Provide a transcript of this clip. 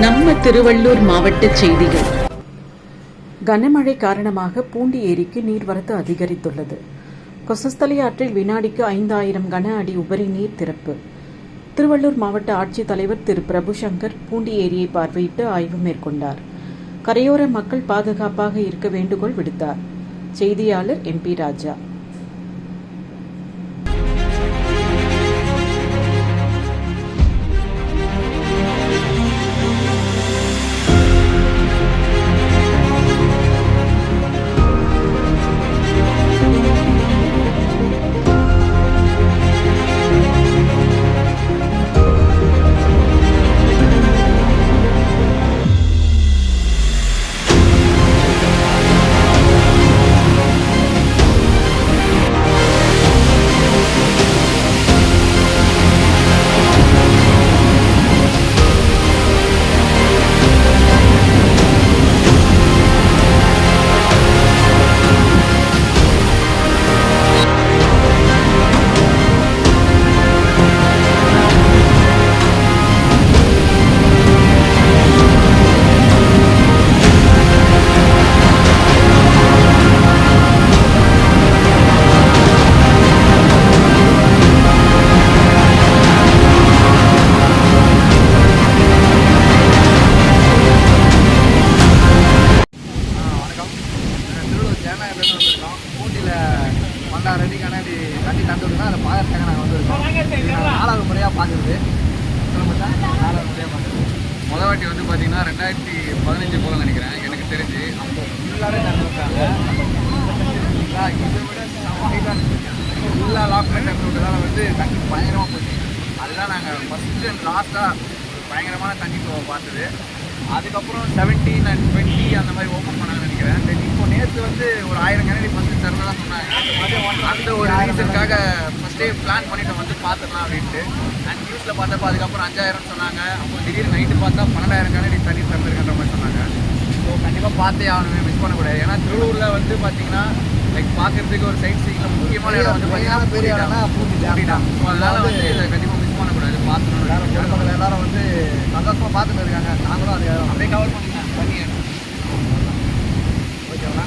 நம்ம திருவள்ளூர் மாவட்ட செய்திகள். கனமழை காரணமாக பூண்டி ஏரிக்கு நீர்வரத்து அதிகரித்துள்ளது. கொசஸ்தலை ஆற்றில் வினாடிக்கு ஐந்தாயிரம் கன அடி உபரி நீர் திறப்பு. திருவள்ளூர் மாவட்ட ஆட்சித்தலைவர் திரு. பிரபுசங்கர் பூண்டி ஏரியை பார்வையிட்டு ஆய்வு மேற்கொண்டார். கரையோர மக்கள் பாதுகாப்பாக இருக்க வேண்டுகோள் விடுத்தார். செய்தியாளர் எம்பி ராஜா. ஜனநாயகத்துலேருந்து வந்திருக்கோம் ஊட்டியில் பன்னெண்டாயிரம் அடி கண்ணாடி தண்ணி தந்துருக்குன்னா அதை பார்க்கறதுக்காக நாங்கள் வந்திருக்கோம். நாலாவது முறையாக பார்க்குறது நாலாவது முறையாக பார்க்குறது முத வாட்டி வந்து பார்த்தீங்கன்னா ரெண்டாயிரத்தி பதினஞ்சு போல நினைக்கிறேன். எனக்கு தெரிஞ்சு. அப்போ ஃபுல்லாகவே விட்டாங்க. இதை விட ஃபுல்லாக லாக் பண்ணி திறந்து விட்டதால வந்து தண்ணி பயங்கரமாக போச்சு. அதுதான் நாங்கள் ஃபஸ்ட்டு அண்ட் லாஸ்ட்டாக பயங்கரமான தண்ணி பார்த்தது. அதுக்கப்புறம் செவன்டீன் அண்ட் டுவெண்ட்டி அந்த வந்து ஒரு ஆயிரம் கனடி ஃபஸ்ட்டு திறந்ததாக சொன்னாங்க. அந்த ஒரு ரீசனுக்காக ஃபஸ்ட்டே பிளான் பண்ணிட்டு வந்து பார்த்துடலாம் அப்படின்ட்டு. அண்ட் நியூஸில் பார்த்தப்ப அதுக்கப்புறம் அஞ்சாயிரம் சொன்னாங்க. அப்புறம் திடீர்னு நைட்டு பார்த்தா பன்னெண்டாயிரம் கனடி தண்ணி திறந்துருக்கின்ற மாதிரி சொன்னாங்க. ஸோ கண்டிப்பாக பார்த்தே ஆகணுமே மிஸ் பண்ணக்கூடாது. ஏன்னா திருவள்ளூரில் வந்து பார்த்தீங்கன்னா லைக் பார்க்கறதுக்கு ஒரு சைட் சீக்கிரம் முக்கியமான இடம் வந்து பார்த்தீங்கன்னா பெரிய இடம்னா பூட்டிட்டான். ஸோ அதனால வந்து இதை கண்டிப்பாக மிஸ் பண்ணக்கூடாது பார்த்துக்கணும். எல்லாரும் வந்து சந்தோஷமாக பார்த்துட்டு இருக்காங்க. நாங்களும் அது அப்படியே கவர் பண்ணுங்க பண்ணி ஓகேவா